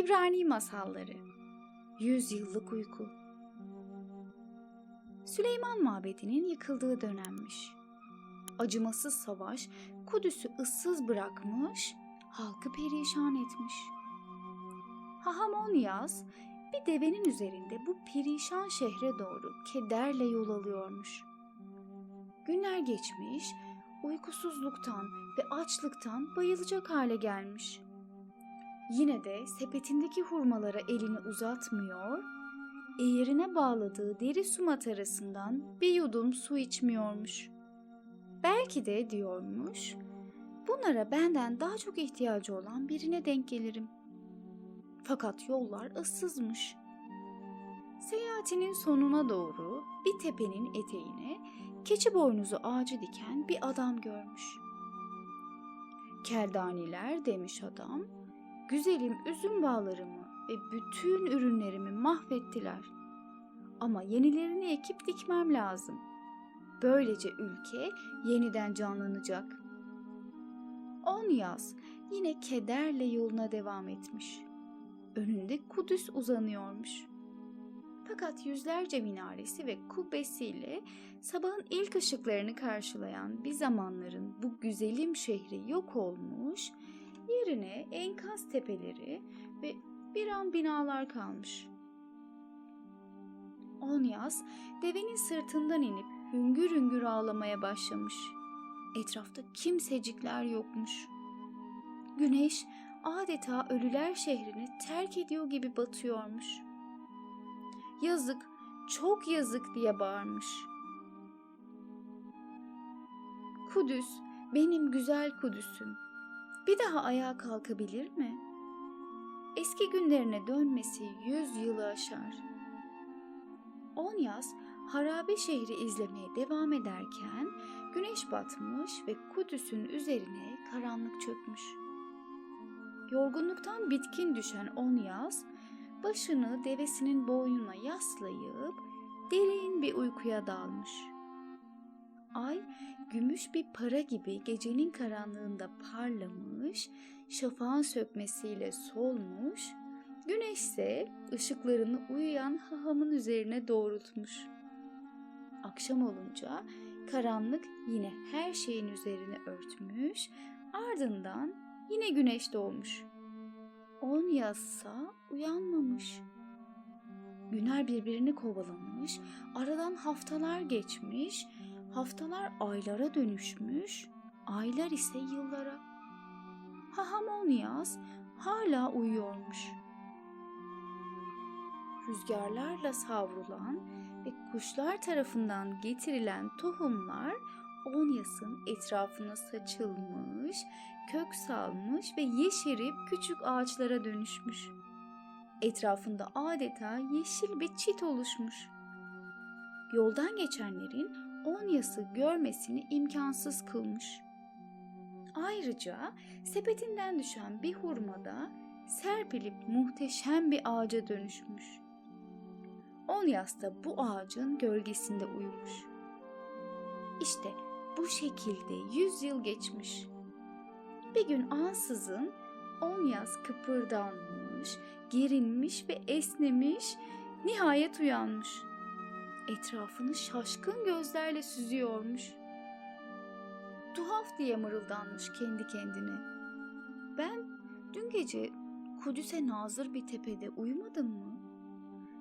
İbrani Masalları Yüz Yıllık Uyku Süleyman Mabedi'nin yıkıldığı dönemmiş. Acımasız savaş Kudüs'ü ıssız bırakmış, halkı perişan etmiş. Hahamonyas bir devenin üzerinde bu perişan şehre doğru kederle yol alıyormuş. Günler geçmiş, uykusuzluktan ve açlıktan bayılacak hale gelmiş. Yine de sepetindeki hurmalara elini uzatmıyor, eğerine bağladığı deri su matarasından bir yudum su içmiyormuş. Belki de diyormuş, bunlara benden daha çok ihtiyacı olan birine denk gelirim. Fakat yollar ıssızmış. Seyahatinin sonuna doğru bir tepenin eteğine keçi boynuzu ağacı diken bir adam görmüş. Keldaniler demiş adam, güzelim üzüm bağlarımı ve bütün ürünlerimi mahvettiler. Ama yenilerini ekip dikmem lazım. Böylece ülke yeniden canlanacak. On yaz yine kederle yoluna devam etmiş. Önünde Kudüs uzanıyormuş. Fakat yüzlerce minaresi ve kubbesiyle sabahın ilk ışıklarını karşılayan bir zamanların bu güzelim şehri yok olmuş, yerine enkaz tepeleri ve bir an binalar kalmış. Onyas devenin sırtından inip hüngür hüngür ağlamaya başlamış. Etrafta kimsecikler yokmuş. Güneş adeta ölüler şehrini terk ediyor gibi batıyormuş. Yazık, çok yazık diye bağırmış. Kudüs, benim güzel Kudüs'üm. Bir daha ayağa kalkabilir mi? Eski günlerine dönmesi yüz yılı aşar. Onyas harabe şehri izlemeye devam ederken güneş batmış ve Kudüs'ün üzerine karanlık çökmüş. Yorgunluktan bitkin düşen Onyas başını devesinin boynuna yaslayıp derin bir uykuya dalmış. Ay gümüş bir para gibi gecenin karanlığında parlamış, şafağın sökmesiyle solmuş, güneş ise ışıklarını uyuyan hahamın üzerine doğrultmuş. Akşam olunca karanlık yine her şeyin üzerine örtmüş, ardından yine güneş doğmuş. On yazsa uyanmamış. Günler birbirini kovalamış, aradan haftalar geçmiş, haftalar aylara dönüşmüş, aylar ise yıllara. Hahamonyas hala uyuyormuş. Rüzgarlarla savrulan ve kuşlar tarafından getirilen tohumlar Onyas'ın etrafına saçılmış, kök salmış ve yeşerip küçük ağaçlara dönüşmüş. Etrafında adeta yeşil bir çit oluşmuş. Yoldan geçenlerin Onyas'ı görmesini imkansız kılmış. Ayrıca sepetinden düşen bir hurmada serpilip muhteşem bir ağaca dönüşmüş. Onyas da bu ağacın gölgesinde uyumuş. İşte bu şekilde yüz yıl geçmiş. Bir gün ansızın Onyas kıpırdanmış, gerinmiş ve esnemiş, nihayet uyanmış. Etrafını şaşkın gözlerle süzüyormuş. Tuhaf diye mırıldanmış kendi kendine. Ben dün gece Kudüs'e nazır bir tepede uyumadım mı?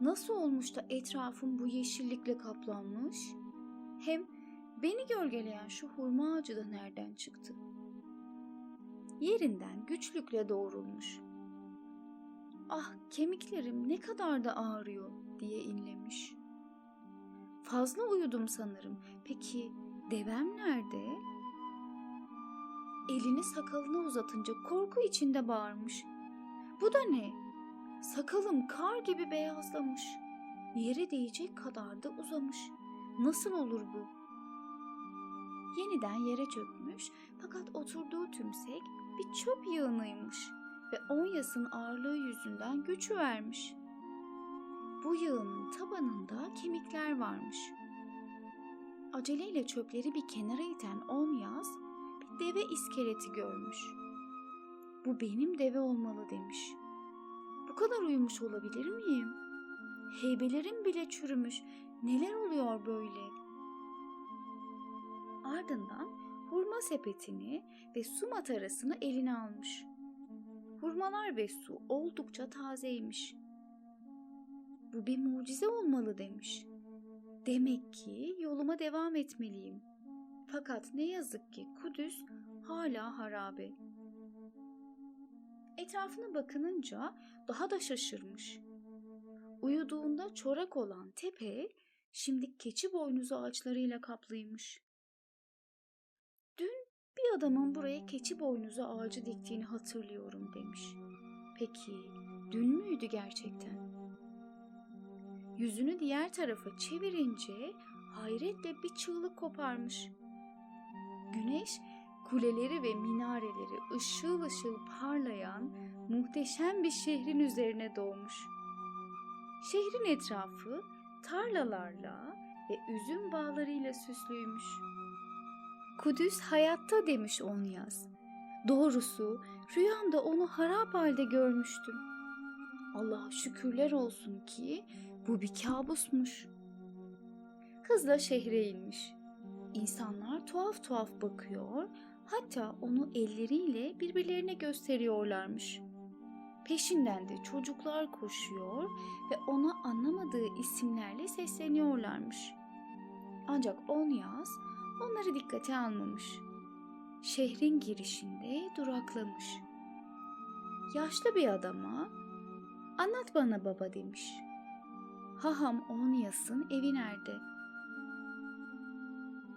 Nasıl olmuş da etrafım bu yeşillikle kaplanmış? Hem beni gölgeleyen şu hurma ağacı da nereden çıktı? Yerinden güçlükle doğrulmuş. Ah kemiklerim ne kadar da ağrıyor diye inlemiş. Fazla uyudum sanırım. Peki devem nerede? Elini sakalına uzatınca korku içinde bağırmış. Bu da ne? Sakalım kar gibi beyazlamış. Yere değecek kadar da uzamış. Nasıl olur bu? Yeniden yere çökmüş fakat oturduğu tümsek bir çöp yığınıymış ve Onyas'ın ağırlığı yüzünden göçü vermiş. Bu yığının tabanında kemikler varmış. Aceleyle çöpleri bir kenara iten Onyas bir deve iskeleti görmüş. Bu benim deve olmalı demiş. Bu kadar uyumuş olabilir miyim? Heybelerim bile çürümüş. Neler oluyor böyle? Ardından hurma sepetini ve su matarasını eline almış. Hurmalar ve su oldukça tazeymiş. Bu bir mucize olmalı demiş. Demek ki yoluma devam etmeliyim. Fakat ne yazık ki Kudüs hala harabe. Etrafına bakınınca daha da şaşırmış. Uyuduğunda çorak olan tepe şimdi keçi boynuzu ağaçlarıyla kaplıymış. Dün bir adamın buraya keçi boynuzu ağacı diktiğini hatırlıyorum demiş. Peki dün müydü gerçekten? Yüzünü diğer tarafa çevirince hayretle bir çığlık koparmış. Güneş kuleleri ve minareleri ışıl ışıl parlayan muhteşem bir şehrin üzerine doğmuş. Şehrin etrafı tarlalarla ve üzüm bağlarıyla süslüymüş. Kudüs hayatta demiş Onyas. Doğrusu rüyamda onu harap halde görmüştüm. Allah'a şükürler olsun ki bu bir kabusmuş. Hızla şehre inmiş. İnsanlar tuhaf tuhaf bakıyor, hatta onu elleriyle birbirlerine gösteriyorlarmış. Peşinden de çocuklar koşuyor ve ona anlamadığı isimlerle sesleniyorlarmış. Ancak Onyas onları dikkate almamış. Şehrin girişinde duraklamış. Yaşlı bir adama "Anlat bana baba." demiş. Haham Onyas'ın evi nerede?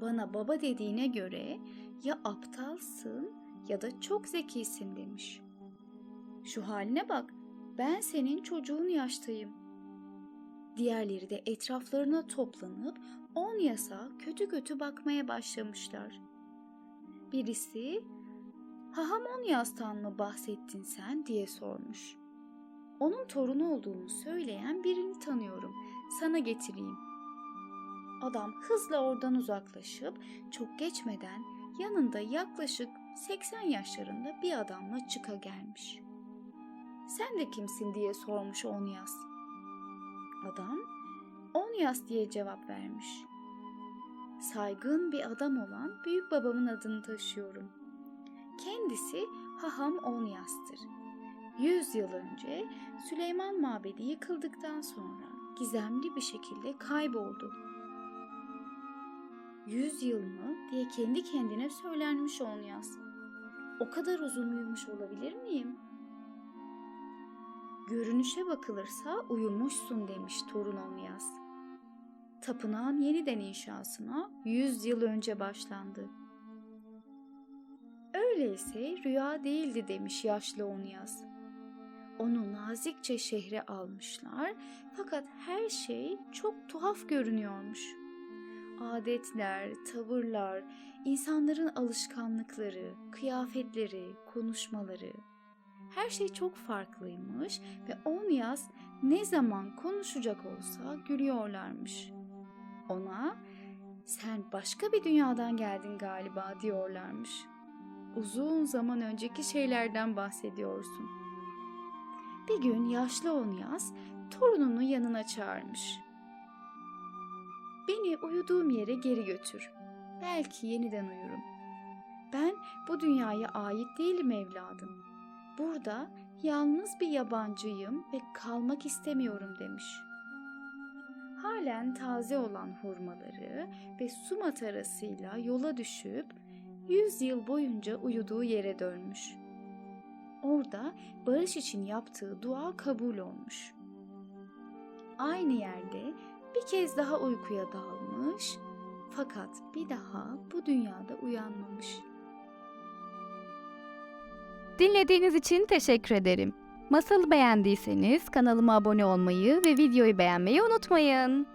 Bana baba dediğine göre ya aptalsın ya da çok zekisin demiş. Şu haline bak, ben senin çocuğun yaştayım. Diğerleri de etraflarına toplanıp Onyas'a kötü kötü bakmaya başlamışlar. Birisi, Haham Onyas'tan mı bahsettin sen diye sormuş. Onun torunu olduğunu söyleyen birini tanıyorum. Sana getireyim. Adam hızla oradan uzaklaşıp çok geçmeden yanında yaklaşık 80 yaşlarında bir adamla çıka gelmiş. Sen de kimsin diye sormuş Onyas. Adam Onyas diye cevap vermiş. Saygın bir adam olan büyük babamın adını taşıyorum. Kendisi Haham Onyas'tır. Yüz yıl önce Süleyman Mabedi yıkıldıktan sonra gizemli bir şekilde kayboldu. Yüz yıl mı diye kendi kendine söylenmiş Onyas. O kadar uzun uyumuş olabilir miyim? Görünüşe bakılırsa uyumuşsun demiş torun Onyas. Tapınağın yeniden inşasına yüz yıl önce başlandı. Öyleyse rüya değildi demiş yaşlı Onyas. Onu nazikçe şehre almışlar fakat her şey çok tuhaf görünüyormuş. Adetler, tavırlar, insanların alışkanlıkları, kıyafetleri, konuşmaları her şey çok farklıymış ve Onyas ne zaman konuşacak olsa gülüyorlarmış. Ona sen başka bir dünyadan geldin galiba diyorlarmış. Uzun zaman önceki şeylerden bahsediyorsun. Bir gün yaşlı Onyas torununu yanına çağırmış. Beni uyuduğum yere geri götür. Belki yeniden uyurum. Ben bu dünyaya ait değilim evladım. Burada yalnız bir yabancıyım ve kalmak istemiyorum demiş. Halen taze olan hurmaları ve su matarasıyla yola düşüp yüz yıl boyunca uyuduğu yere dönmüş. Orada barış için yaptığı dua kabul olmuş. Aynı yerde bir kez daha uykuya dalmış fakat bir daha bu dünyada uyanmamış. Dinlediğiniz için teşekkür ederim. Masalı beğendiyseniz kanalıma abone olmayı ve videoyu beğenmeyi unutmayın.